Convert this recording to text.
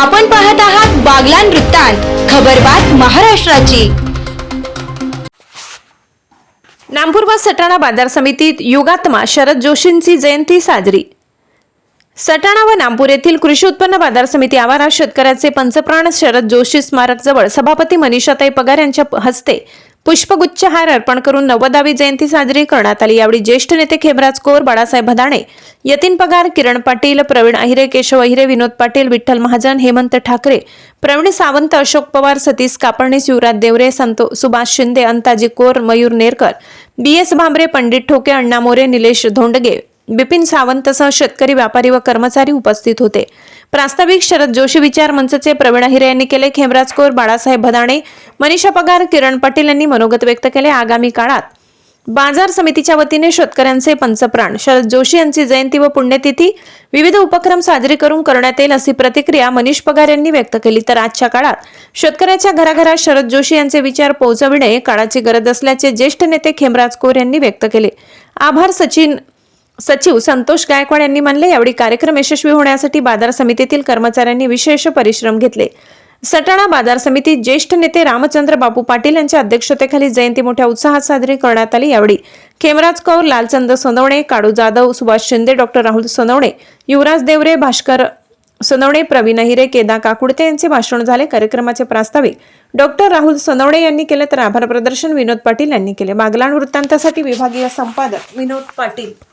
आपण पाहत आहात बागलान वृत्तांत खबरबात महाराष्ट्राची. नामपूर सटाणा बाजार समितीत युगात्मा शरद जोशींची जयंती साजरी. सटाणा व नामपूर येथील कृषी उत्पन्न बाजार समिती आवारात शेतकऱ्याचे पंचप्राण शरद जोशी स्मारक जवळ सभापती मनीषाताई पगार यांच्या हस्ते पुष्पगुच्छहार अर्पण करून नव्वदावी जयंती साजरी करण्यात आली. यावेळी ज्येष्ठ नेते खेमराज कोर बाळासाहेब भदाणे यतीन पगार किरण पाटील प्रवीण अहिरे केशव अहिरे विनोद पाटील विठ्ठल महाजन हेमंत ठाकरे प्रवीण सावंत अशोक पवार सतीश कापडणे युवराज देवरे संतो Subhash Shinde Antaji core Mayur Nerkar B S Bhambare Pandit Thoke Anna More Nilesh Dhondge Bipin सावंतसह शेतकरी व्यापारी व कर्मचारी उपस्थित होते. प्रास्ताविक शरद जोशी विचार मंचचे प्रवीण हिरे यांनी केले. खेमराज कोर बाळासाहेब भदाणे मनीषा पगार किरण पाटील यांनी मनोगत व्यक्त केले आगामी काळात. बाजार समितीच्या वतीने शेतकऱ्यांचे पंचप्राण. शरद जोशी यांची जयंती व पुण्यतिथी विविध उपक्रम साजरे करून करण्यात येईल अशी प्रतिक्रिया मनीष पगार यांनी व्यक्त केली. तर आजच्या काळात शेतकऱ्याच्या घराघरात शरद जोशी यांचे विचार पोहोचविणे काळाची गरज असल्याचे ज्येष्ठ नेते खेमराज कोर यांनी व्यक्त केले. आभार सचिन सचिव संतोष गायकवाड यांनी मानले यावेळी कार्यक्रम यशस्वी होण्यासाठी बाजार समितीतील कर्मचाऱ्यांनी विशेष परिश्रम घेतले. सटाणा बाजार समितीत ज्येष्ठ नेते रामचंद्र बापू पाटील यांच्या अध्यक्षतेखाली जयंती मोठ्या उत्साहात साजरी करण्यात आली. यावेळी खेमराज कौर लालचंद सोनवणे काडू जाधव सुभाष शिंदे डॉक्टर राहुल सोनवणे युवराज देवरे भास्कर सोनवणे प्रवीण हिरे केदा काकुडते यांचे भाषण झाले. कार्यक्रमाचे प्रास्ताविक डॉक्टर राहुल सोनवणे यांनी केले तर आभार प्रदर्शन विनोद पाटील यांनी केले. बागलाण वृत्तांतासाठी विभागीय संपादक विनोद पाटील.